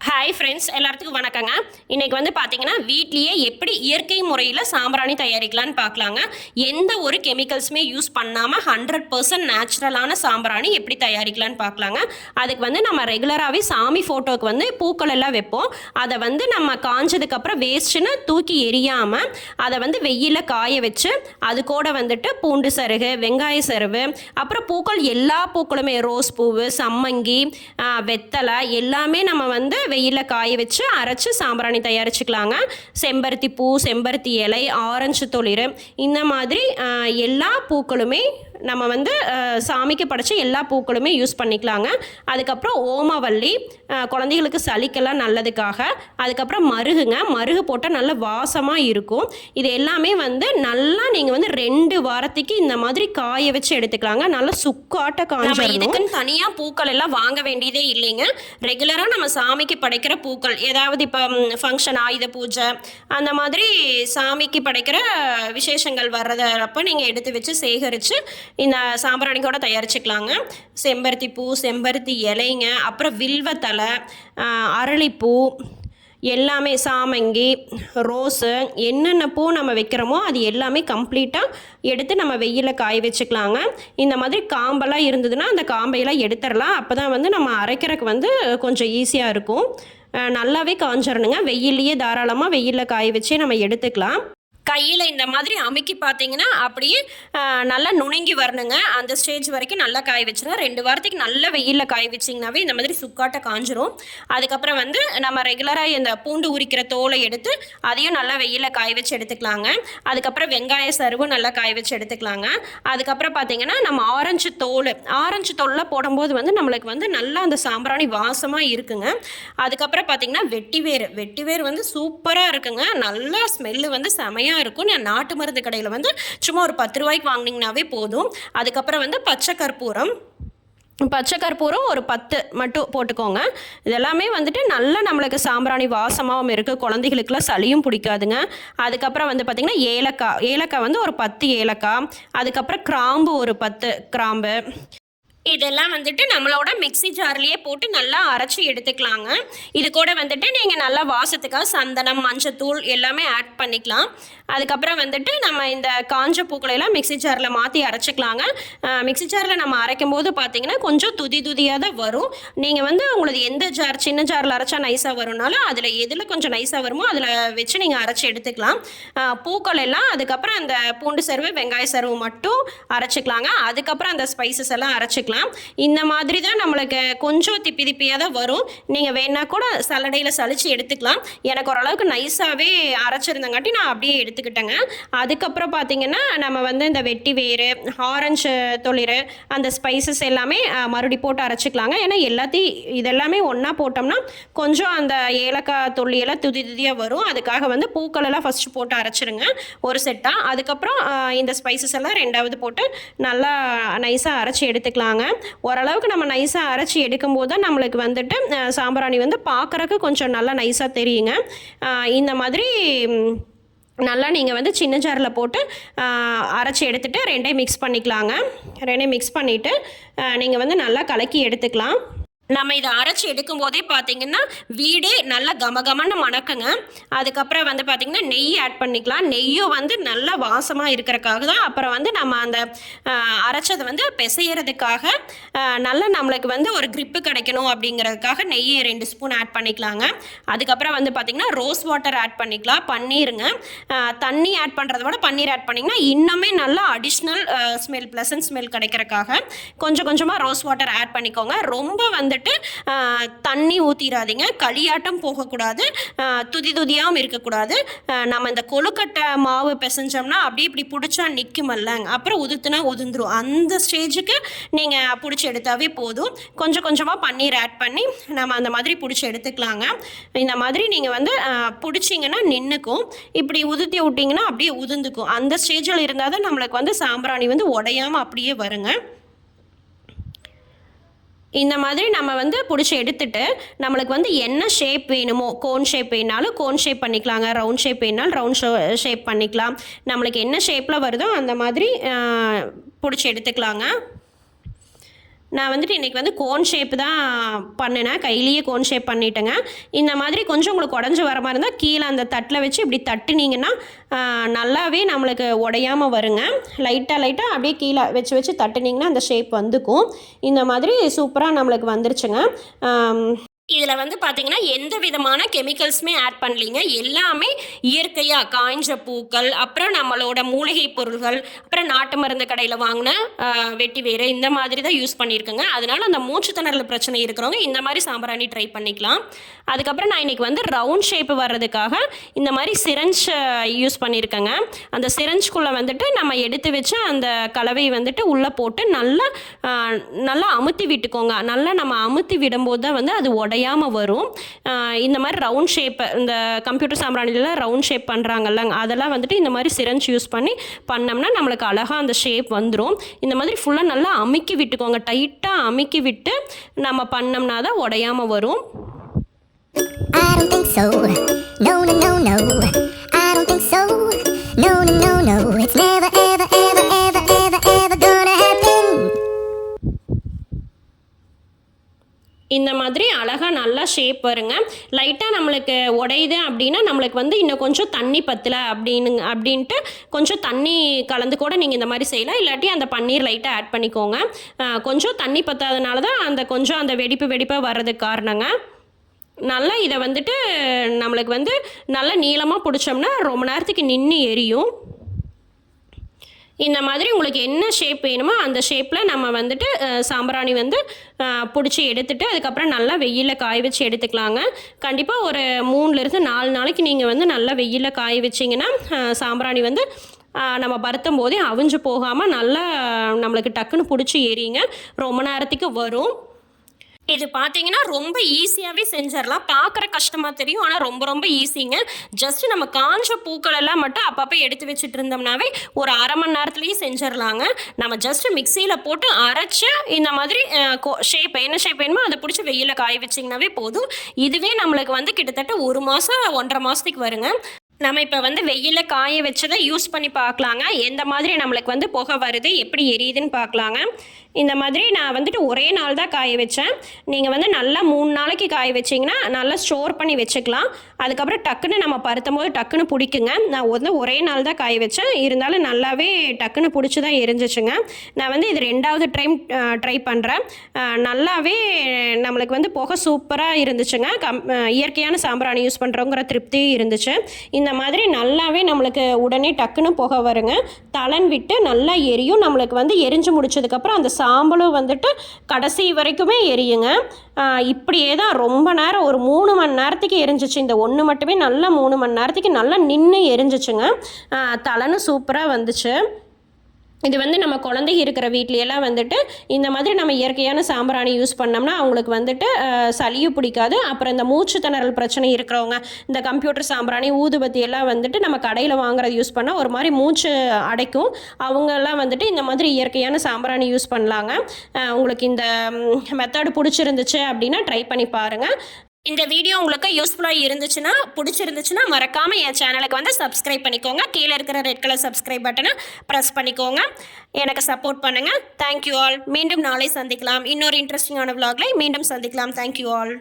Hi friends எல்லாத்துக்கும் வணக்கங்க. இன்றைக்கி வந்து பார்த்தீங்கன்னா வீட்லேயே எப்படி இயற்கை முறையில் சாம்பிராணி தயாரிக்கலாம்னு பார்க்கலாங்க எந்த ஒரு கெமிக்கல்ஸுமே யூஸ் பண்ணாமல் ஹண்ட்ரட் பர்சன்ட் நேச்சுரலான சாம்பிராணி எப்படி தயாரிக்கலான்னு பார்க்கலாங்க அதுக்கு வந்து நம்ம ரெகுலராகவே சாமி ஃபோட்டோவுக்கு வந்து பூக்கள் எல்லாம் வைப்போம். அதை வந்து நம்ம காஞ்சதுக்கப்புறம் வேஸ்ட்டுன்னு தூக்கி எரியாமல் அதை வந்து வெயிலில் காய வச்சு அது கூட வந்துட்டு பூண்டு சருகு வெங்காய சருகு அப்புறம் பூக்கள் எல்லா பூக்களுமே ரோஸ் பூவு சம்மங்கி வெத்தலை எல்லாமே நம்ம வந்து வெயிலில் காய வச்சு அரைச்சி சாம்பிராணி தயாரிச்சுக்கலாங்க. செம்பருத்தி பூ செம்பருத்தி இலை ஆரஞ்சு தொளிர். இந்த மாதிரி எல்லா பூக்களுமே நம்ம வந்து சாமிக்கு படைச்ச எல்லா பூக்களுமே யூஸ் பண்ணிக்கலாங்க. அதுக்கப்புறம் ஓமவல்லி குழந்தைகளுக்கு சளிக்கெல்லாம் நல்லதுக்காக. அதுக்கப்புறம் மருகுங்க. மருகு போட்டால் நல்ல வாசமாக இருக்கும். இது எல்லாமே வந்து நல்லா நீங்கள் வந்து ரெண்டு வாரத்துக்கு இந்த மாதிரி காய வச்சு எடுத்துக்கலாங்க. நல்லா சுக்காட்ட காஞ்ச இதுக்குன்னு தனியாக பூக்கள் எல்லாம் வாங்க வேண்டியதே இல்லைங்க. ரெகுலராக நம்ம சாமிக்கு படைக்கிற பூக்கள். ஏதாவது இப்போ ஃபங்க்ஷன் ஆயுத பூஜை அந்த மாதிரி சாமிக்கு படைக்கிற விசேஷங்கள் வர்றதப்போ நீங்கள் எடுத்து வச்சு சேகரித்து இந்த சாம்பிராணி கூட தயாரிச்சுக்கலாங்க. செம்பருத்தி பூ செம்பருத்தி இலைங்க அப்புறம் வில்வத்தலை அரளிப்பூ எல்லாமே சாமங்கி ரோஸு என்னென்ன பூ நம்ம வைக்கிறோமோ அது எல்லாமே கம்ப்ளீட்டாக எடுத்து நம்ம வெயிலில் காய வச்சுக்கலாங்க. இந்த மாதிரி காம்பெல்லாம் இருந்ததுன்னா அந்த காம்பையெல்லாம் எடுத்துடலாம். அப்போ தான் வந்து நம்ம அரைக்கிறதுக்கு வந்து கொஞ்சம் ஈஸியாக இருக்கும். நல்லாவே காஞ்சிடணுங்க வெயிலையே தாராளமாக வெயிலில் காய வச்சே நம்ம எடுத்துக்கலாம். கையில் இந்த மாதிரி அமுக்கி பார்த்தீங்கன்னா அப்படியே நல்லா நுணுங்கி வரணுங்க. அந்த ஸ்டேஜ் வரைக்கும் நல்லா காய வச்சிருங்க. ரெண்டு வாரத்துக்கு நல்ல வெயிலில் காய வச்சிங்கனாவே இந்த மாதிரி சுக்காட்டை காஞ்சிரும். அதுக்கப்புறம் வந்து நம்ம ரெகுலராக இந்த பூண்டு உரிக்கிற தோலை எடுத்து அதையும் நல்லா வெயிலில் காய வச்சு எடுத்துக்கலாங்க. அதுக்கப்புறம் வெங்காய சருவும் நல்லா காய வச்சு எடுத்துக்கலாங்க. அதுக்கப்புறம் பார்த்தீங்கன்னா நம்ம ஆரஞ்சு தோல் ஆரஞ்சு தோலில் போடும்போது வந்து நம்மளுக்கு வந்து நல்லா அந்த சாம்பிராணி வாசமாக இருக்குங்க. அதுக்கப்புறம் பார்த்தீங்கன்னா வெட்டிவேர் வெட்டிவேர் வந்து சூப்பராக இருக்குங்க. நல்லா ஸ்மெல்லு வந்து செமையாக இருக்கும். நான் நாட்டு மருந்து கடையில் வந்து சும்மா ஒரு பத்து ரூபாய்க்கு வாங்கினீங்கனாவே போதும். அதுக்கப்புறம் வந்து பச்சை கற்பூரம். பச்சை கற்பூரம் ஒரு பத்து மட்டும் போட்டுக்கோங்க. இதெல்லாமே வந்துட்டு நல்லா நம்மளுக்கு சாம்பிராணி வாசமாகவும் இருக்குது குழந்தைகளுக்குலாம் சளியும் பிடிக்காதுங்க. அதுக்கப்புறம் வந்து பார்த்திங்கன்னா ஏலக்காய். ஏலக்காய் வந்து ஒரு பத்து ஏலக்காய். அதுக்கப்புறம் கிராம்பு ஒரு பத்து கிராம்பு. இதெல்லாம் வந்துட்டு நம்மளோட மிக்ஸி ஜார்லேயே போட்டு நல்லா அரைச்சி எடுத்துக்கலாங்க. இது கூட வந்துட்டு நீங்கள் நல்லா வாசத்துக்காக சந்தனம் மஞ்சத்தூள் எல்லாமே ஆட் பண்ணிக்கலாம். அதுக்கப்புறம் வந்துட்டு நம்ம இந்த காஞ்ச பூக்களையெல்லாம் மிக்சி மிக்ஸி ஜாரில் மாற்றி அரைச்சிக்கலாங்க. மிக்சி மிக்ஸி ஜாரில் நம்ம அரைக்கும் போது பார்த்தீங்கன்னா கொஞ்சம் துதி துதியாக தான் வரும். நீங்கள் வந்து உங்களுக்கு எந்த ஜார் சின்ன ஜாரில் அரைச்சா நைஸாக வரும்னாலும் அதில் எதில் கொஞ்சம் நைஸாக வருமோ அதில் வச்சு நீங்கள் அரைச்சி எடுத்துக்கலாம். பூக்கள் எல்லாம் அதுக்கப்புறம் அந்த பூண்டு சருவு வெங்காய சருவு மட்டும் அரைச்சிக்கலாங்க. அதுக்கப்புறம் அந்த ஸ்பைசஸ் எல்லாம் அரைச்சிக்கலாம். இந்த மாதிரி தான் நம்மளுக்கு கொஞ்சம் திப்பி திப்பியாக தான் வரும். நீங்கள் வேணா கூட சல்லடையில் சலிச்சு எடுத்துக்கலாம். எனக்கு ஓரளவுக்கு நைஸாகவே அரைச்சிருந்தங்காட்டி நான் அப்படியே எடுத்துக்கிட்டேங்க. அதுக்கப்புறம் பார்த்தீங்கன்னா நம்ம வந்து இந்த வெட்டி வேறு ஆரஞ்சு தொளிர் அந்த ஸ்பைசஸ் எல்லாமே மறுபடி போட்டு அரைச்சிக்கலாங்க. ஏன்னா எல்லாத்தையும் இதெல்லாமே ஒன்றா போட்டோம்னா கொஞ்சம் அந்த ஏலக்காய் தொல்லியெல்லாம் துதி துதியாக வரும். அதுக்காக வந்து பூக்களெல்லாம் ஃபஸ்ட்டு போட்டு அரைச்சிருங்க. ஒரு செட்டாக அதுக்கப்புறம் இந்த ஸ்பைசஸ் எல்லாம் ரெண்டாவது போட்டு நல்லா நைஸாக அரைச்சி எடுத்துக்கலாங்க. ஓரளவுக்கு நம்ம நைஸாக அரைச்சி எடுக்கும்போது தான் நம்மளுக்கு வந்துட்டு சாம்பிராணி வந்து பார்க்குறக்கு கொஞ்சம் நல்லா நைஸாக தெரியுங்க. இந்த மாதிரி நல்லா நீங்கள் வந்து சின்ன ஜாரில் போட்டு அரைச்சி எடுத்துகிட்டு ரெண்டையும் மிக்ஸ் பண்ணிக்கலாங்க. ரெண்டையும் மிக்ஸ் பண்ணிவிட்டு நீங்கள் வந்து நல்லா கலக்கி எடுத்துக்கலாம். நம்ம இதை அரைச்சி எடுக்கும் போதே பார்த்தீங்கன்னா வீடே நல்லா கமகமன்னு மணக்குங்க. அதுக்கப்புறம் வந்து பார்த்திங்கன்னா நெய் ஆட் பண்ணிக்கலாம். நெய்யும் வந்து நல்லா வாசமாக இருக்கிறக்காக தான் அப்புறம் வந்து நம்ம அந்த அரைச்சதை வந்து பிசையறதுக்காக நல்லா நம்மளுக்கு வந்து ஒரு கிரிப்பு கிடைக்கணும் அப்படிங்கிறதுக்காக நெய்யை ரெண்டு ஸ்பூன் ஆட் பண்ணிக்கலாங்க. அதுக்கப்புறம் வந்து பார்த்திங்கன்னா ரோஸ் வாட்டர் ஆட் பண்ணிக்கலாம். பன்னீருங்க. தண்ணி ஆட் பண்ணுறத விட பன்னீர் ஆட் பண்ணிங்கன்னா இன்னுமே நல்லா அடிஷ்னல் ஸ்மெல் ப்ளசன்ட் ஸ்மெல் கிடைக்கிறக்காக கொஞ்சம் கொஞ்சமாக ரோஸ் வாட்டர் ஆட் பண்ணிக்கோங்க. ரொம்ப வந்துட்டு தண்ணி ஊற்றிடாதீங்க களியாட்டம் போகக்கூடாது. துதி துதியாகவும் இருக்கக்கூடாது. நம்ம இந்த கொழுக்கட்டை மாவு பிசைஞ்சோம்னா அப்படியே இப்படி பிடிச்சா நிற்குமல்லங்க அப்புறம் உதுத்துனா உதிர்ந்துரும் அந்த ஸ்டேஜுக்கு நீங்கள் பிடிச்சி எடுத்தாவே போதும். கொஞ்சம் கொஞ்சமாக பன்னீர் ஆட் பண்ணி நம்ம அந்த மாதிரி பிடிச்சி எடுத்துக்கலாங்க. இந்த மாதிரி நீங்கள் வந்து பிடிச்சிங்கன்னா நின்றுக்கும் இப்படி உதுத்தி விட்டிங்கன்னா அப்படியே உதிர்ந்துக்கும் அந்த ஸ்டேஜில் இருந்தால் தான் நம்மளுக்கு வந்து சாம்பிராணி வந்து உடையாமல் அப்படியே வருங்க. இந்த மாதிரி நம்ம வந்து பிடிச்சி எடுத்துட்டு நம்மளுக்கு வந்து என்ன ஷேப் வேணுமோ கோன் ஷேப் வேணாலும் கோன் ஷேப் பண்ணிக்கலாங்க. ரவுண்ட் ஷேப் வேணாலும் ரவுண்ட் ஷேப் பண்ணிக்கலாம். நம்மளுக்கு என்ன ஷேப்பில் வருதோ அந்த மாதிரி பிடிச்சி எடுத்துக்கலாங்க. நான் வந்துட்டு இன்றைக்கி வந்து கோன் ஷேப் தான் பண்ணினேன். கையிலேயே கோன் ஷேப் பண்ணிட்டேங்க. இந்த மாதிரி கொஞ்சம் உங்களுக்கு உடஞ்சி வர மாதிரி இருந்தால் கீழே அந்த தட்டில் வச்சு இப்படி தட்டுனீங்கன்னா நல்லாவே நம்மளுக்கு உடையாமல் வருங்க. லைட்டாக லைட்டாக அப்படியே கீழே வச்சு வச்சு தட்டுனீங்கன்னா அந்த ஷேப் வந்துக்கும். இந்த மாதிரி சூப்பராக நம்மளுக்கு வந்துருச்சுங்க. இதில் வந்து பார்த்தீங்கன்னா எந்த விதமான கெமிக்கல்ஸுமே ஆட் பண்ணலீங்க. எல்லாமே இயற்கையாக காய்ஞ்ச பூக்கள் அப்புறம் நம்மளோட மூலிகை பொருள்கள் அப்புறம் நாட்டு மருந்து கடையில் வாங்கின வெட்டி வேறு இந்த மாதிரி தான் யூஸ் பண்ணியிருக்கேங்க. அதனால் அந்த மூச்சு திணறல் பிரச்சனை இருக்கிறவங்க இந்த மாதிரி சாம்பிராணி ட்ரை பண்ணிக்கலாம். அதுக்கப்புறம் நான் இன்றைக்கி வந்து ரவுண்ட் ஷேப் வர்றதுக்காக இந்த மாதிரி சிரஞ்ச் யூஸ் பண்ணியிருக்கேங்க. அந்த சிரஞ்சுக்குள்ளே வந்துட்டு நம்ம எடுத்து வச்சு அந்த கலவையை வந்துட்டு உள்ளே போட்டு நல்லா நல்லா அமுத்தி விட்டுக்கோங்க. நல்லா நம்ம அமுத்தி விடும்போது தான் வந்து அது உடையாமல் வரும். இந்த மாதிரி ரவுண்ட் ஷேப்பை இந்த கம்ப்யூட்டர் சாம்பிராணிலாம் ரவுண்ட் ஷேப் பண்ணுறாங்கல்ல அதெல்லாம் வந்துட்டு இந்த மாதிரி சிரஞ்ச் யூஸ் பண்ணி பண்ணோம்னா நம்மளுக்கு அழகாக அந்த ஷேப் வந்துடும் இந்த மாதிரி ஃபுல்லாக நல்லா அமுக்கி விட்டுக்கோங்க. டைட்டாக அமுக்கி விட்டு நம்ம பண்ணோம்னா தான் உடையாமல் வரும். I don't think so. இந்த மாதிரி அழகாக நல்லா ஷேப் வருங்க. லைட்டாக நம்மளுக்கு உடையுது அப்படின்னா நம்மளுக்கு வந்து இன்னும் கொஞ்சம் தண்ணி பத்தலை அப்படின்னு அப்படின்ட்டு கொஞ்சம் தண்ணி கலந்து கூட நீங்கள் இந்த மாதிரி செய்யலாம். இல்லாட்டி அந்த பன்னீர் லைட்டாக ஆட் பண்ணிக்கோங்க. கொஞ்சம் தண்ணி பத்தாதனால தான் அந்த கொஞ்சம் அந்த வெடிப்பு வெடிப்பாக வர்றதுக்கு காரணங்க. நல்லா இதை வந்துட்டு நம்மளுக்கு வந்து நல்லா நீளமாக பிடிச்சோம்னா ரொம்ப நேரத்துக்கு நின்று எரியும். இந்த மாதிரி உங்களுக்கு என்ன ஷேப் வேணுமோ அந்த ஷேப்பில் நம்ம வந்துட்டு சாம்பிராணி வந்து பிடிச்சி எடுத்துட்டு அதுக்கப்புறம் நல்லா வெயிலில் காய வச்சு எடுத்துக்கலாங்க. கண்டிப்பாக ஒரு மூணுலேருந்து நாலு நாளைக்கு நீங்கள் வந்து நல்லா வெயிலில் காய வச்சிங்கன்னா சாம்பிராணி வந்து நம்ம பருத்தும் போதே அவிஞ்சு போகாமல் நல்லா நம்மளுக்கு டக்குன்னு பிடிச்சி ஏறிங்க ரொம்ப நேரத்துக்கு வரும். இது பார்த்தீங்கன்னா ரொம்ப ஈஸியாகவே செஞ்சிடலாம். பார்க்குற கஷ்டமாக தெரியும் ஆனால் ரொம்ப ரொம்ப ஈஸிங்க ஜஸ்ட் நம்ம காஞ்ச பூக்கள் எல்லாம் மட்டும் அப்பப்போ எடுத்து வச்சுட்டு இருந்தோம்னாவே ஒரு அரை மணி நேரத்துலேயே செஞ்சிடலாங்க. நம்ம ஜஸ்ட் மிக்சியில் போட்டு அரைச்சி இந்த மாதிரி ஷேப் என்ன ஷேப் வேணுமோ அதை பிடிச்சி வெயிலில் காய வச்சிங்கனாவே போதும். இதுவே நம்மளுக்கு வந்து கிட்டத்தட்ட ஒரு மாதம் ஒன்றரை மாதத்துக்கு வருங்க. நம்ம இப்போ வந்து வெயிலில் காய வச்சதை யூஸ் பண்ணி பார்க்கலாங்க. எந்த மாதிரி நம்மளுக்கு வந்து புகை வருது எப்படி எரியுதுன்னு பார்க்கலாங்க. இந்த மாதிரி நான் வந்துட்டு ஒரே நாள் தான் காய வச்சேன். நீங்கள் வந்து நல்லா மூணு நாளைக்கு காய வச்சிங்கன்னா நல்லா ஸ்டோர் பண்ணி வச்சுக்கலாம். அதுக்கப்புறம் டக்குன்னு நம்ம பருத்தும் போது டக்குன்னு பிடிக்குங்க. நான் வந்து ஒரே நாள் தான் காய வச்சேன். இருந்தாலும் நல்லாவே டக்குன்னு பிடிச்சி தான் எரிஞ்சிச்சுங்க. நான் வந்து இது ரெண்டாவது டைம் ட்ரை பண்ணுறேன் நல்லாவே நம்மளுக்கு வந்து புகை சூப்பராக இருந்துச்சுங்க. கம் இயற்கையான சாம்பிராணி யூஸ் பண்ணுறோங்கிற திருப்தியும் இருந்துச்சு. இந்த மாதிரி நல்லாவே நம்மளுக்கு உடனே டக்குன்னு புகை வருங்க. தளன் விட்டு நல்லா எரியும். நம்மளுக்கு வந்து எரிஞ்சு முடிச்சதுக்கப்புறம் அந்த சாம்பலும் வந்துட்டு கடைசி வரைக்குமே எரியுங்க. இப்படியே தான் ரொம்ப நேரம் ஒரு மூணு மணி நேரத்துக்கு எரிஞ்சிச்சு. இந்த ஒன்று மட்டுமே நல்லா மூணு மணி நேரத்துக்கு நல்லா நின்று எரிஞ்சிச்சுங்க. ஆஹ் தலன்னு சூப்பராக வந்துச்சு. இது வந்து நம்ம குழந்தைங்க இருக்கிற வீட்லையெல்லாம் வந்துட்டு இந்த மாதிரி நம்ம இயற்கையான சாம்பிராணி யூஸ் பண்ணோம்னா அவங்களுக்கு வந்துட்டு சளியும் பிடிக்காது. அப்புறம் இந்த மூச்சு திணறல் பிரச்சனை இருக்கிறவங்க இந்த கம்ப்யூட்டர் சாம்பிராணி ஊதுபத்தி எல்லாம் வந்துட்டு நம்ம கடையில் வாங்குறது யூஸ் பண்ணால் ஒரு மாதிரி மூச்சு அடைக்கும். அவங்கெல்லாம் வந்துட்டு இந்த மாதிரி இயற்கையான சாம்பிராணி யூஸ் பண்ணலாங்க. உங்களுக்கு இந்த மெத்தடு பிடிச்சிருந்துச்சு அப்படின்னா ட்ரை பண்ணி பாருங்கள் இந்த வீடியோ உங்களுக்கு யூஸ்ஃபுல்லாக இருந்துச்சுன்னா பிடிச்சிருந்துச்சுன்னா மறக்காமல் என் சேனலுக்கு வந்து சப்ஸ்கிரைப் பண்ணிக்கோங்க. கீழே இருக்கிற ரெட் கலர் சப்ஸ்கிரைப் பட்டனை ப்ரெஸ் பண்ணிக்கோங்க. எனக்கு சப்போர்ட் பண்ணுங்கள் தேங்க்யூ ஆல் மீண்டும் நாளை சந்திக்கலாம். இன்னொரு இன்ட்ரெஸ்டிங்கான vlogல மீண்டும் சந்திக்கலாம். Thank you all